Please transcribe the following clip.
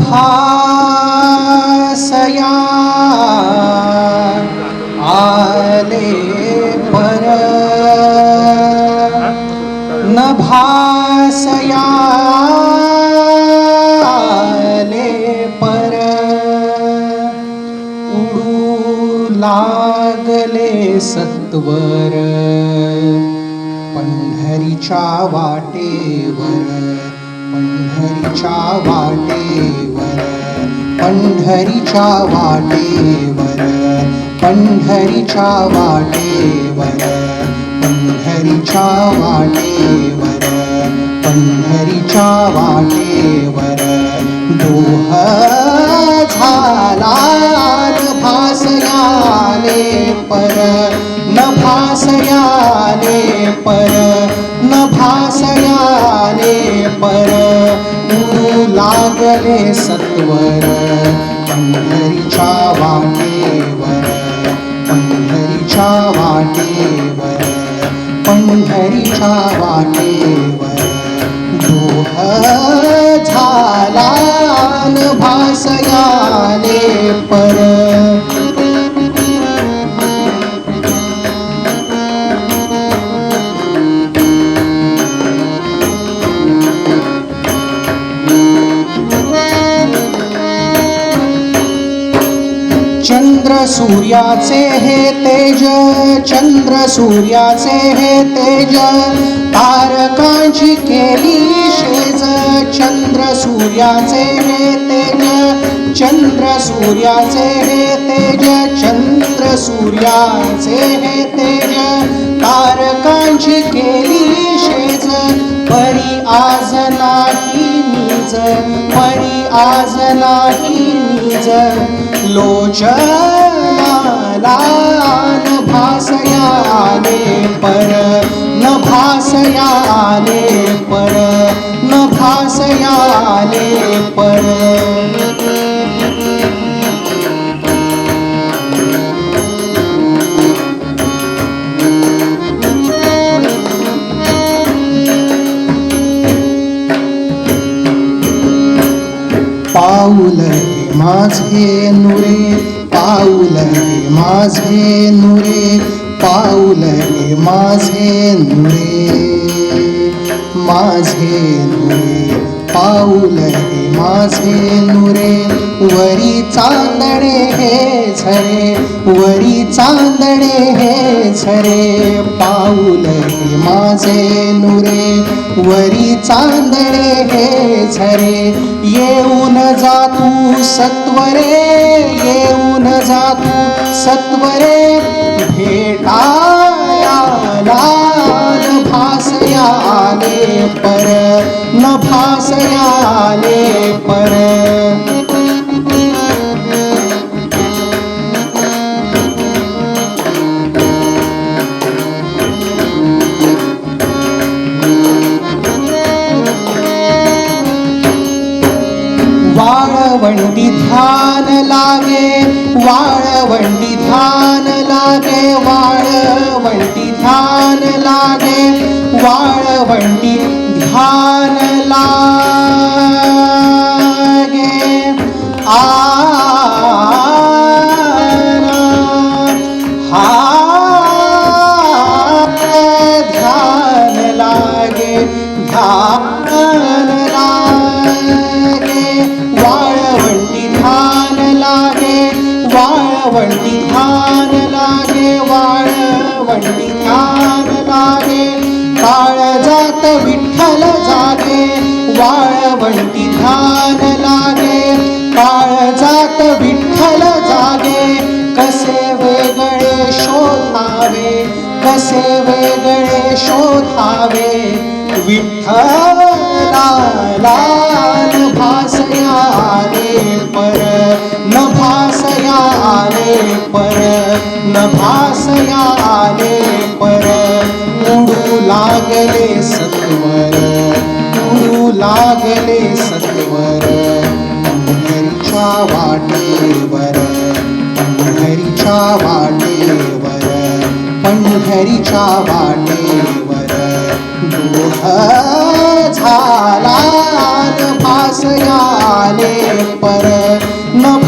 भासया आले पर न भासया आले पर उडू लागले सत्वर पंढरीच्या वाटेवर पंढरीच्या वाटेवर पंढरीच्या वाटेवर पंढरीच्या वाटेवर पंढरीच्या वाटेवर पंढरीच्या वाटेवर. पर. चंद्र सूर्याचे हे तेज चंद्र सूर्याचे हे तेज. तारकांची केली शेज चंद्र सूर्याचे हे तेज. चंद्र सूर्याचे हे तेज चंद्र सूर्याचे हे तेज. तारकांची केली शेज परी आज नाही नीज परी आज नाही निज. लोचनाला न पर न भासयाले पर न भासयाले पर. पाऊल माझे नुरे पाऊल माझे नुरे पाऊल माझे नुरे. माझे नुरे पाऊल माझे नुरे. वरी चांदणे हे झरे वरी चांदणे हे झरे. पाऊल माझे नुरे वरी चांदणे हे झरे. येऊन जातू सत्वरे येऊन जातू सत्वरे. भेटायाला न भासयाले पर न भासयाले पर. लागे वाळवंटी ध्यान लागे वाळवंटी ध्यान लागे वाळवंटी ध्यान लागे. वाळवंटी खान लागे वाळवंटी खान लागे काळजात विठ्ठल जागे वाळवंटी खान लागे काळजात विठ्ठल जागे कसे वेगळे शोधावे कसे वेगळे शोधावे विठ्ठला भासया पर न भासया आले परत. उडू लागले सत्वर. उडू लागले सत्वर. हरीच्या वाटेवर. हरीच्या वाटेवर. पंढरीच्या वाटेवर. दोह झाला भासया आले परत. न